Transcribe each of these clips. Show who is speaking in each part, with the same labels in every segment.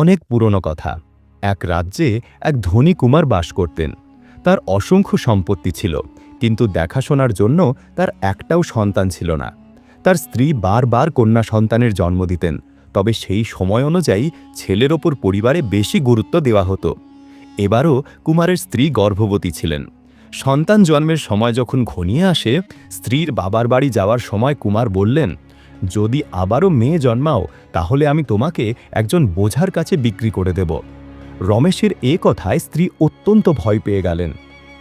Speaker 1: অনেক পুরনো কথা। এক রাজ্যে এক ধনী কুমার বাস করতেন। তার অসংখ্য সম্পত্তি ছিল, কিন্তু দেখাশোনার জন্য তার একটাও সন্তান ছিল না। তার স্ত্রী বারবার কন্যা সন্তানের জন্ম দিতেন, তবে সেই সময় অনুযায়ী ছেলের ওপর পরিবারে বেশি গুরুত্ব দেওয়া হতো। এবারও কুমারের স্ত্রী গর্ভবতী ছিলেন। সন্তান জন্মের সময় যখন ঘনিয়ে আসে, স্ত্রীর বাবার বাড়ি যাওয়ার সময় কুমার বললেন যদি আবারও মেয়ে জন্মাও, তাহলে আমি তোমাকে একজন বোঝার কাছে বিক্রি করে দেব। রমেশের এ কথায় স্ত্রী অত্যন্ত ভয় পেয়ে গেলেন।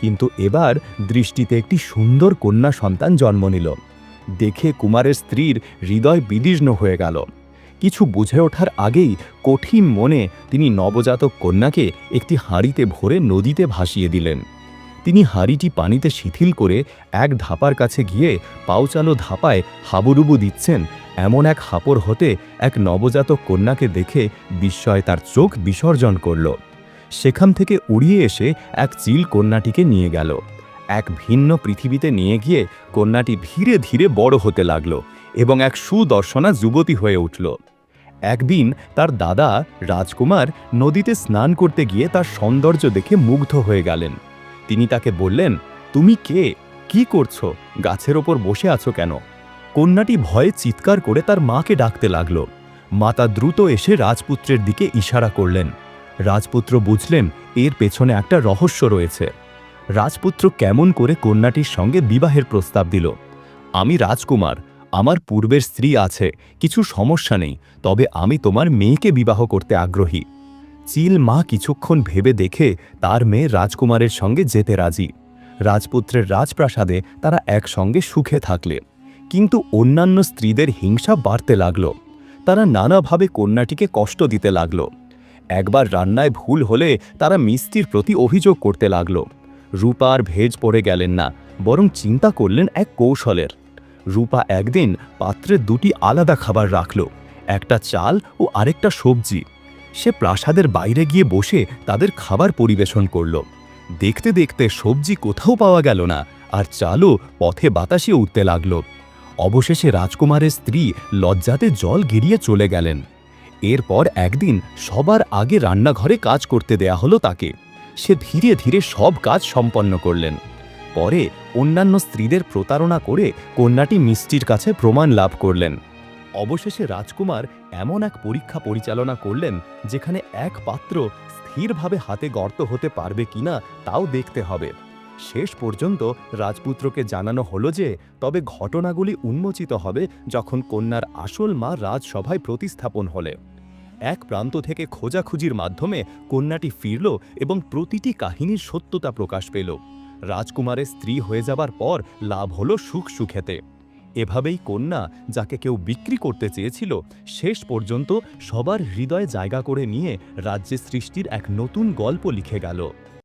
Speaker 1: কিন্তু এবার দৃষ্টিতে একটি সুন্দর কন্যা সন্তান জন্ম নিল। দেখে কুমারের স্ত্রীর হৃদয় বিদীর্ণ হয়ে গেল। কিছু বুঝে ওঠার আগেই কঠিন মনে তিনি নবজাতক কন্যাকে একটি হাঁড়িতে ভরে নদীতে ভাসিয়ে দিলেন। তিনি হাঁড়িটি পানিতে শিথিল করে এক ধাপার কাছে গিয়ে পাউচালো ধাপায় হাবুডুবু দিচ্ছেন এমন এক হাপর হতে এক নবজাতক কন্যাকে দেখে বিস্ময় তার চোখ বিসর্জন করল। সেখান থেকে উড়িয়ে এসে এক চিল কন্যাটিকে নিয়ে গেল। এক ভিন্ন পৃথিবীতে নিয়ে গিয়ে কন্যাটি ধীরে ধীরে বড় হতে লাগল এবং এক সুদর্শনা যুবতী হয়ে উঠল। একদিন তার দাদা রাজকুমার নদীতে স্নান করতে গিয়ে তার সৌন্দর্য দেখে মুগ্ধ হয়ে গেলেন। তিনি তাকে বললেন, তুমি কে? কি করছ? গাছের ওপর বসে আছো কেন? কন্যাটি ভয়ে চিৎকার করে তার মাকে ডাকতে লাগল। মাতা দ্রুত এসে রাজপুত্রের দিকে ইশারা করলেন। রাজপুত্র বুঝলেন এর পেছনে একটা রহস্য রয়েছে। রাজপুত্র কেমন করে কন্যাটির সঙ্গে বিবাহের প্রস্তাব দিল। আমি রাজকুমার, আমার পূর্বের স্ত্রী আছে, কিছু সমস্যা নেই, তবে আমি তোমার মেয়েকে বিবাহ করতে আগ্রহী। চিল মা কিছুক্ষণ ভেবে দেখে তার মেয়ে রাজকুমারের সঙ্গে যেতে রাজি। রাজপুত্রের রাজপ্রাসাদে তারা একসঙ্গে সুখে থাকলে। কিন্তু অন্যান্য স্ত্রীদের হিংসা বাড়তে লাগল। তারা নানাভাবে কন্যাটিকে কষ্ট দিতে লাগল। একবার রান্নায় ভুল হলে তারা মিষ্টির প্রতি অভিযোগ করতে লাগল। রূপা আর ভেজ পড়ে গেলেন না, বরং চিন্তা করলেন এক কৌশলের। রূপা একদিন পাত্রে দুটি আলাদা খাবার রাখল, একটা চাল ও আরেকটা সবজি। সে প্রাসাদের বাইরে গিয়ে বসে তাদের খাবার পরিবেশন করল। দেখতে দেখতে সবজি কোথাও পাওয়া গেল না, আর চালও পথে বাতাসে উঠতে লাগল। অবশেষে রাজকুমারের স্ত্রী লজ্জাতে জল গিরিয়ে চলে গেলেন। এরপর একদিন সবার আগে রান্নাঘরে কাজ করতে দেয়া হলো তাকে। সে ধীরে ধীরে সব কাজ সম্পন্ন করলেন। পরে অন্যান্য স্ত্রীদের প্রতারণা করে কন্যাটি মিষ্টির কাছে প্রমাণ লাভ করলেন। অবশেষে রাজকুমার এমন এক পরীক্ষা পরিচালনা করলেন যেখানে এক পাত্র স্থিরভাবে হাতে গর্ত হতে পারবে কিনা তাও দেখতে হবে। শেষ পর্যন্ত রাজপুত্রকে জানানো হলো যে, তবে ঘটনাগুলি উন্মোচিত হবে যখন কন্যার আসল মা রাজসভায় প্রতিস্থাপন হলে। এক প্রান্ত থেকে খোঁজাখুঁজির মাধ্যমে কন্যাটি ফিরল এবং প্রতিটি কাহিনীর সত্যতা প্রকাশ পেল। রাজকুমারের স্ত্রী হয়ে যাবার পর লাভ হলো সুখ সুখেতে। এভাবেই কন্যা যাকে কেউ বিক্রি করতে চেয়েছিল, শেষ পর্যন্ত সবার হৃদয় জায়গা করে নিয়ে রাজ্যে সৃষ্টির এক নতুন গল্প লিখে গেল।